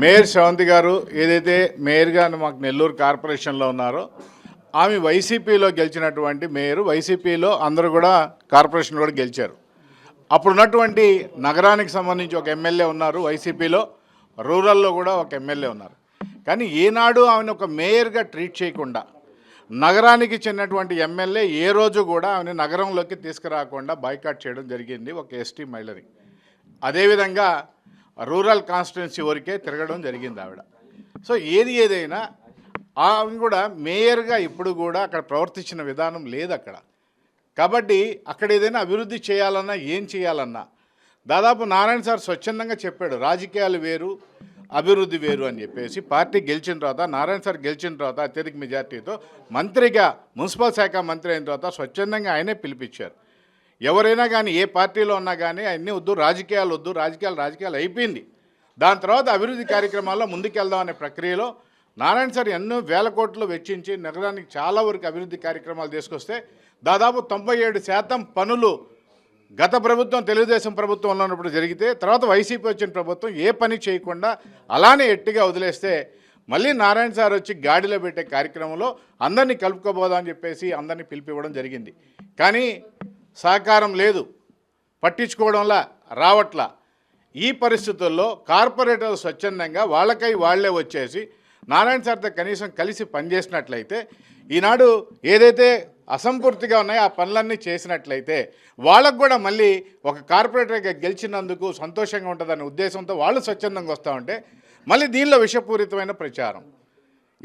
Mayor Sravanthi గారు ఏదైతే మేయర్గా మాకు నెల్లూరు కార్పొరేషన్లో ఉన్నారో ఆమె వైసీపీలో గెలిచినటువంటి మేయర్ వైసీపీలో అందరూ కూడా కార్పొరేషన్ కూడా గెలిచారు. అప్పుడున్నటువంటి నగరానికి సంబంధించి ఒక ఎమ్మెల్యే ఉన్నారు వైసీపీలో రూరల్లో కూడా ఒక ఎమ్మెల్యే ఉన్నారు. కానీ ఏనాడు ఆమెను ఒక మేయర్గా ట్రీట్ చేయకుండా నగరానికి చెందినటువంటి ఎమ్మెల్యే ఏ రోజు కూడా ఆమెను నగరంలోకి తీసుకురాకుండా బాయ్కాట్ చేయడం జరిగింది ఒక ఎస్టీ మహిళని. అదేవిధంగా రూరల్ కాన్స్టిట్యున్సీ వరకే తిరగడం జరిగింది ఆవిడ. సో ఏది ఏదైనా ఆమె కూడా మేయర్గా ఇప్పుడు కూడా అక్కడ ప్రవర్తించిన విధానం లేదు అక్కడ. కాబట్టి అక్కడ ఏదైనా అభివృద్ధి చేయాలన్నా ఏం చేయాలన్నా దాదాపు నారాయణ సార్ స్వచ్ఛందంగా చెప్పాడు రాజకీయాలు వేరు అభివృద్ధి వేరు అని చెప్పేసి పార్టీ గెలిచిన తర్వాత నారాయణ సార్ గెలిచిన తర్వాత అత్యధిక మెజార్టీతో మంత్రిగా మున్సిపల్ శాఖ మంత్రి అయిన తర్వాత స్వచ్ఛందంగా ఆయనే పిలిపించారు. ఎవరైనా కానీ ఏ పార్టీలో ఉన్నా కానీ అన్నీ వద్దు రాజకీయాలు వద్దు రాజకీయాలు రాజకీయాలు అయిపోయింది. దాని తర్వాత అభివృద్ధి కార్యక్రమాల్లో ముందుకెళ్దాం అనే ప్రక్రియలో నారాయణ సార్ ఎన్నో వేల కోట్లు వెచ్చించి నగరానికి చాలా వరకు అభివృద్ధి కార్యక్రమాలు తీసుకొస్తే దాదాపు తొంభై ఏడు శాతం పనులు గత ప్రభుత్వం తెలుగుదేశం ప్రభుత్వంలో ఉన్నప్పుడు జరిగితే తర్వాత వైసీపీ వచ్చిన ప్రభుత్వం ఏ పని చేయకుండా అలానే ఎట్టిగా వదిలేస్తే మళ్ళీ నారాయణ సార్ వచ్చి గాడిలో పెట్టే కార్యక్రమంలో అందరినీ కలుపుకోబోదా అని చెప్పేసి అందరినీ పిలిపివ్వడం జరిగింది. కానీ సహకారం లేదు. పట్టించుకోవడంలా రావట్లా. ఈ పరిస్థితుల్లో కార్పొరేటర్లు స్వచ్ఛందంగా వాళ్ళకై వాళ్ళే వచ్చేసి నారాయణ సార్తో కనీసం కలిసి పనిచేసినట్లయితే ఈనాడు ఏదైతే అసంపూర్తిగా ఉన్నాయో ఆ పనులన్నీ చేసినట్లయితే వాళ్ళకు కూడా మళ్ళీ ఒక కార్పొరేటర్గా గెలిచినందుకు సంతోషంగా ఉంటుందనే ఉద్దేశంతో వాళ్ళు స్వచ్ఛందంగా వస్తూ ఉంటే మళ్ళీ దీనిలో విషపూరితమైన ప్రచారం.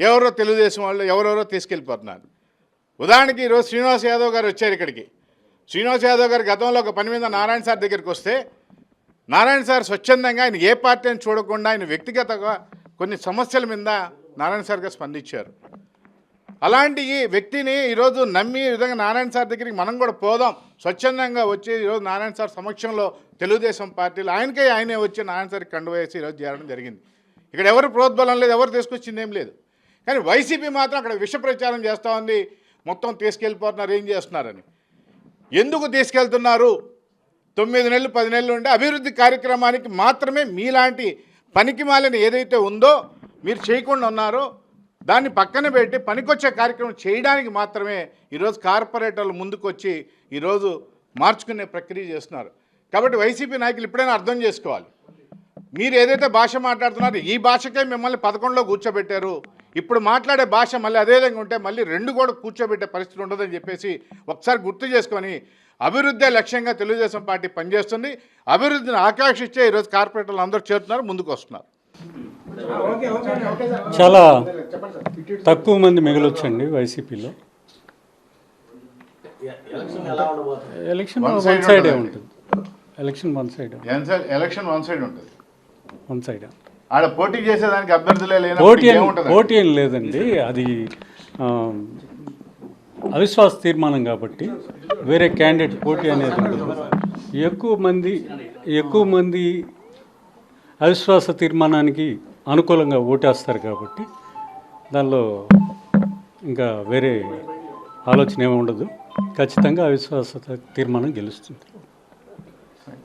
ఎవరో తెలుగుదేశం వాళ్ళు ఎవరెవరో తీసుకెళ్ళిపోతున్నారు. ఉదాహరణకి ఈరోజు శ్రీనివాస్ యాదవ్ గారు వచ్చారు ఇక్కడికి. శ్రీనివాస్ యాదవ్ గారు గతంలో ఒక పని మీద నారాయణ సార్ దగ్గరికి వస్తే నారాయణ సార్ స్వచ్ఛందంగా ఆయన ఏ పార్టీ అని చూడకుండా ఆయన వ్యక్తిగతంగా కొన్ని సమస్యల మీద నారాయణ సార్గా స్పందించారు. అలాంటి ఈ వ్యక్తిని ఈరోజు నమ్మి ఈ విధంగా నారాయణ సార్ దగ్గరికి మనం కూడా పోదాం. స్వచ్ఛందంగా వచ్చి ఈరోజు నారాయణ సార్ సమక్షంలో తెలుగుదేశం పార్టీలు ఆయనకే ఆయనే వచ్చి నారాయణ సార్కి కండువేసి ఈరోజు చేరడం జరిగింది. ఇక్కడ ఎవరు ప్రోద్బలం లేదు ఎవరు తీసుకొచ్చింది ఏం లేదు. కానీ వైసీపీ మాత్రం అక్కడ విష ప్రచారం చేస్తూ ఉంది. మొత్తం తీసుకెళ్ళిపోతున్నారు ఏం చేస్తున్నారని. ఎందుకు తీసుకెళ్తున్నారు? తొమ్మిది నెలలు పది నెలలు ఉండే అభివృద్ధి కార్యక్రమానికి మాత్రమే మీలాంటి పనికి మాలిన ఏదైతే ఉందో మీరు చేయకుండా ఉన్నారో దాన్ని పక్కన పెట్టి పనికొచ్చే కార్యక్రమం చేయడానికి మాత్రమే ఈరోజు కార్పొరేటర్లు ముందుకొచ్చి ఈరోజు మార్చుకునే ప్రక్రియ చేస్తున్నారు. కాబట్టి వైసీపీ నాయకులు ఇప్పుడైనా అర్థం చేసుకోవాలి. మీరు ఏదైతే భాష మాట్లాడుతున్నారో ఈ భాషకే మిమ్మల్ని పదకొండులో కూర్చోబెట్టారు. ఇప్పుడు మాట్లాడే భాష మళ్ళీ అదే విధంగా ఉంటే మళ్ళీ రెండు కూడా కూర్చోబెట్టే పరిస్థితి ఉండదని చెప్పేసి ఒకసారి గుర్తు చేసుకొని అభివృద్ధి లక్ష్యంగా తెలుగుదేశం పార్టీ పనిచేస్తుంది. అభివృద్ధిని ఆకాంక్షించే ఈరోజు కార్పొరేటర్లు అందరూ చేరుతున్నారు ముందుకు వస్తున్నారు. చాలా తక్కువ మంది మిగలొచ్చండి వైసీపీలో. ఎలక్షన్ వన్ సైడే ఉంటుంది. ఉంటుంది. Election one side election one side ఉంటుంది. One side. ఆడ పోటీ చేసేదానికి అభ్యర్థులే పోటీ ఏం- ఏముంటుంది పోటీ ఏం లేదండి. అది అవిశ్వాస తీర్మానం కాబట్టి వేరే క్యాండిడేట్ పోటీ అనేది ఎక్కువ మంది ఎక్కువ మంది అవిశ్వాస తీర్మానానికి అనుకూలంగా ఓటేస్తారు కాబట్టి దానిలో ఇంకా వేరే ఆలోచన ఏమి ఉండదు. ఖచ్చితంగా అవిశ్వాస తీర్మానం గెలుస్తుంది.